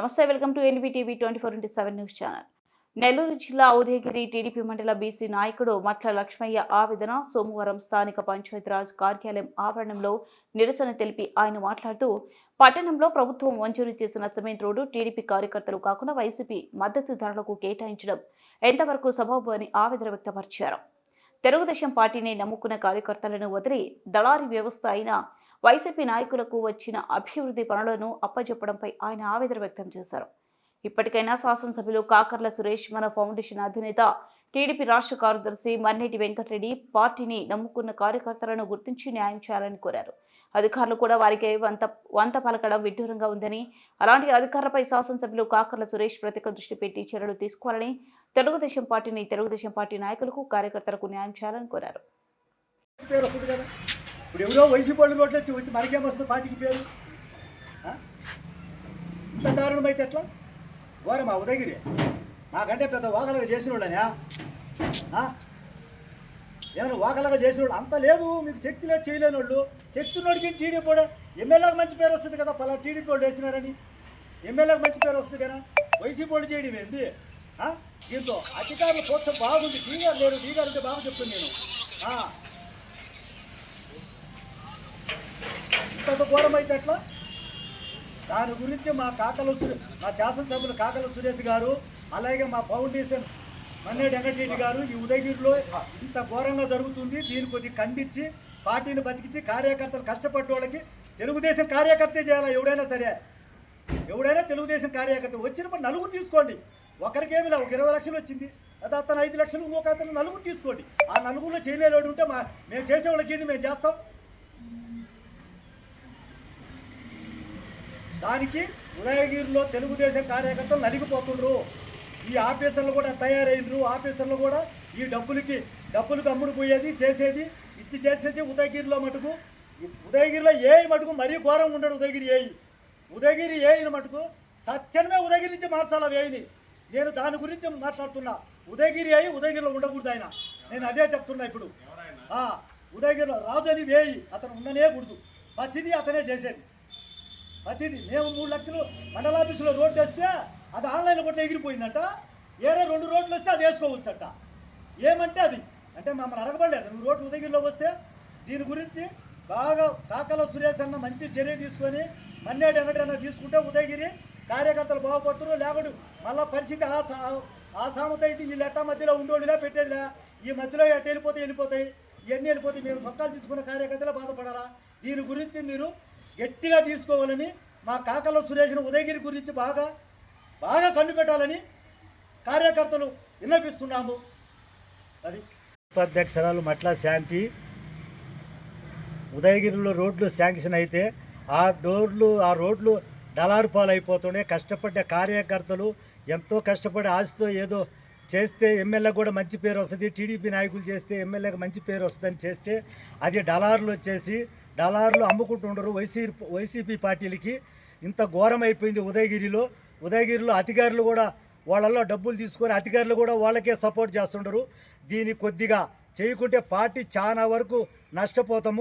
నమస్తే welcome to NBTV twenty four into seven news channel. Nellore జిల్లా Udayagiri TDP మండల BC నాయకుడు మట్ల లక్ష్మయ్య ఆవేదన సోమవారం స్థానిక పంచాయతీరాజ్ కార్యాలయం ఆవరణంలో నిరసన తెలిపి ఆయన మాట్లాడుతూ పట్టణంలో ప్రభుత్వం మంజూరు చేసిన సిమెంట్ రోడ్డు టీడీపీ కార్యకర్తలు కాకుండా వైసీపీ మద్దతు ధరలకు కేటాయించడం ఎంతవరకు సబబు అని ఆవేదన వ్యక్తపరిచారు. తెలుగుదేశం పార్టీని నమ్ముకున్న కార్యకర్తలను వదిలి దళారీ వ్యవస్థ అయిన వైసీపీ నాయకులకు వచ్చిన అభివృద్ధి పనులను అప్పజెప్పడంపై ఆయన ఆవేదన వ్యక్తం చేశారు. ఇప్పటికైనా శాసనసభ్యులు కాకర్ల సురేష్ మన ఫౌండేషన్ అధినేత టీడీపీ రాష్ట్ర కార్యదర్శి మర్నేటి వెంకటరెడ్డి పార్టీని నమ్ముకున్న కార్యకర్తలను గుర్తించి న్యాయం చేయాలని కోరారు. అధికారులు కూడా వారికి వంత వంత పలకడం విడ్డూరంగా ఉందని అలాంటి అధికారులపై శాసనసభ్యులు కాకర్ల సురేష్ ప్రత్యేక దృష్టి పెట్టి చర్యలు తీసుకోవాలని తెలుగుదేశం పార్టీని తెలుగుదేశం పార్టీ నాయకులకు కార్యకర్తలకు న్యాయం చేయాలని కోరారు. ఇప్పుడు ఎవరో వయసు పళ్ళు రోడ్లు వచ్చి మనకేమొస్తుంది మనకేం వస్తుంది పార్టీకి పేరు? ఇంత దారుణం అయితే ఎట్లా? ఘోరం మా ఉదయగిరి నాకంటే పెద్ద వాకలుగా చేసిన వాళ్ళనే ఏమైనా వాకలుగా చేసిన వాళ్ళు అంత లేదు మీకు శక్తి లేదు చేయలేని వాళ్ళు శక్తి ఉన్నోడికి టీడీపీ కూడా ఎమ్మెల్యేకి మంచి పేరు వస్తుంది కదా పలా టీడీపీ వాళ్ళు వేసినారని. ఎమ్మెల్యేకి మంచి పేరు వస్తుంది కదా వైసీపీ వాళ్ళు చేయడం ఏంది? దీంతో అధికారులు పోతే బాగుంది టీగారు లేరు టీగారు ఉంటే బాగా చెప్తుంది నేను. ఇంత ఘోరం అయితే ఎట్లా? దాని గురించి మా కాకలు సురే మా శాసనసభ్యులు కాకల సురేష్ గారు అలాగే మా ఫౌండేషన్ మన్నేటి వెంకటరెడ్డి గారు ఈ ఉదయగిరిలో ఇంత ఘోరంగా జరుగుతుంది. దీన్ని కొద్దిగా ఖండించి పార్టీని బతికించి కార్యకర్తలు కష్టపడ్డ వాళ్ళకి తెలుగుదేశం కార్యకర్తే చేయాలా ఎవడైనా సరే? ఎవడైనా తెలుగుదేశం కార్యకర్త వచ్చినప్పుడు నలుగురు తీసుకోండి. ఒకరికేమి లేదు ఒక ఇరవై లక్షలు వచ్చింది. అది అతను ఐదు లక్షలు ఇంకొక అతను నలుగురు తీసుకోండి. ఆ నలుగురిలో చేయలేడు ఉంటే మా మేము చేసేవాళ్ళకి మేము చేస్తాం? దానికి ఉదయగిరిలో తెలుగుదేశం కార్యకర్తలు నలిగిపోతుండ్రు. ఈ ఆఫీసర్లు కూడా తయారైనరు ఆఫీసర్లు కూడా ఈ డబ్బులకి డబ్బులకు అమ్ముడు పోయేది చేసేది ఇచ్చి చేసేది ఉదయగిరిలో మటుకు. ఉదయగిరిలో ఏ మటుకు మరీ ఘోరం ఉండడు ఉదయగిరి ఏయి ఉదయగిరి ఏయిన మటుకు సత్యమే ఉదయగిరి నుంచి మార్చాలి వేయిని నేను దాని గురించి మాట్లాడుతున్నా. ఉదయగిరి అయి ఉదయగిరిలో ఉండకూడదు ఆయన. నేను అదే చెప్తున్నా ఇప్పుడు. ఉదయగిరిలో రాజు అని వేయి అతను ఉండనే కూడదు. ప్రతిదీ అతనే చేసేది. ప్రతిదీ. మేము మూడు లక్షలు మండలాఫీసులో రోడ్డు వేస్తే అది ఆన్లైన్లో కూడా ఎగిరిపోయిందంట. ఏరే రెండు రోడ్లు వస్తే అది వేసుకోవచ్చట. ఏమంటే అది? అంటే మమ్మల్ని అడగబడలేదు. నువ్వు రోడ్డు ఉదయగిరిలో వస్తే దీని గురించి బాగా కాకల సురేష్ అన్న మంచి చర్య తీసుకొని మన్నేటి వెంకటరన్న తీసుకుంటే ఉదయగిరి కార్యకర్తలు బాగుపడుతున్నారు. లేకుంటే మళ్ళీ పరిస్థితి ఆ సా ఆ సామెత అయితే వీళ్ళు ఎట్టా మధ్యలో ఉండోడిలా పెట్టేదిలా. ఈ మధ్యలో ఎట్ట వెళ్ళిపోతే వెళ్ళిపోతాయి? ఇవన్నీ వెళ్ళిపోతాయి? మేము సొక్కాలు తీసుకున్న కార్యకర్తలు బాధపడాలా? దీని గురించి మీరు గట్టిగా తీసుకోవాలని మా కాకల సురేష్ను ఉదయగిరి గురించి బాగా బాగా కన్ను పెట్టాలని కార్యకర్తలు విన్నపిస్తున్నాము అది ఉపాధ్యక్షరాలు మట్ల శాంతి ఉదయగిరిలో రోడ్లు శాంక్షన్ అయితే ఆ డోర్లు ఆ రోడ్లు డలారు పాలైపోతుండే కష్టపడ్డ కార్యకర్తలు ఎంతో కష్టపడి ఆశతో ఏదో చేస్తే ఎమ్మెల్యే కూడా మంచి పేరు వస్తుంది. టీడీపీ నాయకులు చేస్తే ఎమ్మెల్యేకి మంచి పేరు వస్తుందని చేస్తే అది డలార్లు వచ్చేసి డాలర్లు అమ్ముకుంటుండరు. వైసీ వైసీపీ పార్టీలకి ఇంత ఘోరం అయిపోయింది ఉదయగిరిలో. ఉదయగిరిలో అధికారులు కూడా వాళ్ళల్లో డబ్బులు తీసుకొని అధికారులు కూడా వాళ్ళకే సపోర్ట్ చేస్తుండరు. దీన్ని కొద్దిగా చేయకుంటే పార్టీ చాలా వరకు నష్టపోతాము.